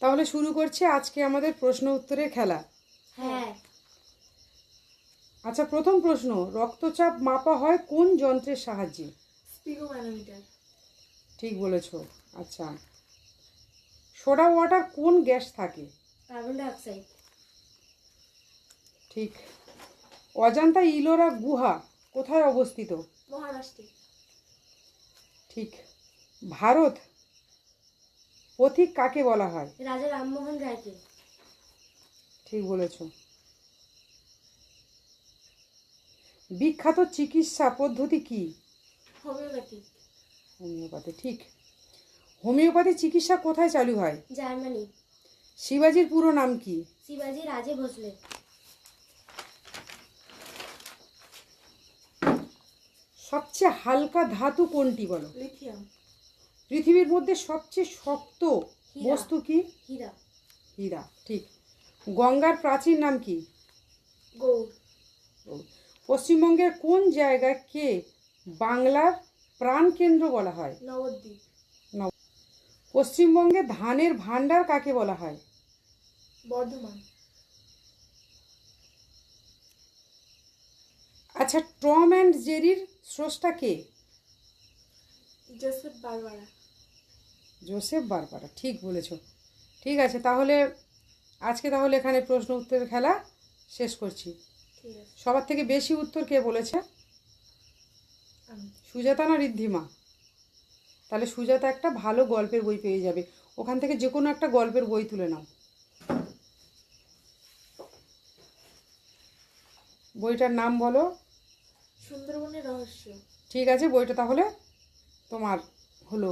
তাহলে শুরু করছি আজকে আমাদের প্রশ্ন উত্তরের খেলা। হ্যাঁ। আচ্ছা প্রথম প্রশ্ন রক্তচাপ মাপা হয় কোন যন্ত্রের সাহায্যে? স্পিগোম্যানোমিটার। ঠিক বলেছ আচ্ছা। সোডা ওয়াটার কোন গ্যাস থাকে? Carbon dioxide. ঠিক। অজান্তা ইলোরা গুহা কোথায় অবস্থিত? মহারাষ্ট্রে। ঠিক। ভারত পথিক কাকে বলা হয়? রাজা রামমোহন রায়কে। ঠিক বলেছ। বিখ্যাত চিকিৎসা পদ্ধতি কি? হোমিওপ্যাথি। হোমিওপ্যাথি ঠিক। হোমিওপ্যাথি চিকিৎসা কোথায় চালু হয়? জার্মানি। শিবাজির পুরো নাম কি? শিবাজি রাজে ভোসলে। সবচেয়ে হালকা ধাতু কোনটি বলো? লিথিয়াম। পৃথিবীর মধ্যে সবচেয়ে শক্ত বস্তু কি? হীরা। হীরা ঠিক। গঙ্গার প্রাচীন নাম কি? গৌড় পশ্চিমবঙ্গের কোন জায়গাকে বাংলার প্রাণকেন্দ্র বলা হয়? নবদ্বীপ। পশ্চিমবঙ্গে ধানের ভান্ডার কাকে বলা হয়? বর্ধমান। আচ্ছা টম অ্যান্ড জেরির স্রষ্টা কে? Joseph Barbera. জোসেফ বারবারা ঠিক বলেছ। ঠিক আছে তাহলে আজকে তাহলে এখানে প্রশ্ন উত্তরের খেলা শেষ করছি। সবার থেকে বেশি উত্তর কে বলেছে? সুজাতা না ঋদ্ধিমা তাহলে সুজাতা একটা ভালো গল্পের বই পেয়ে যাবে। ওখান থেকে যে কোনো একটা গল্পের বই তুলে নাও। বইটার নাম বলো। সুন্দরবনের রহস্য। ঠিক আছে বইটা তাহলে তোমার হলো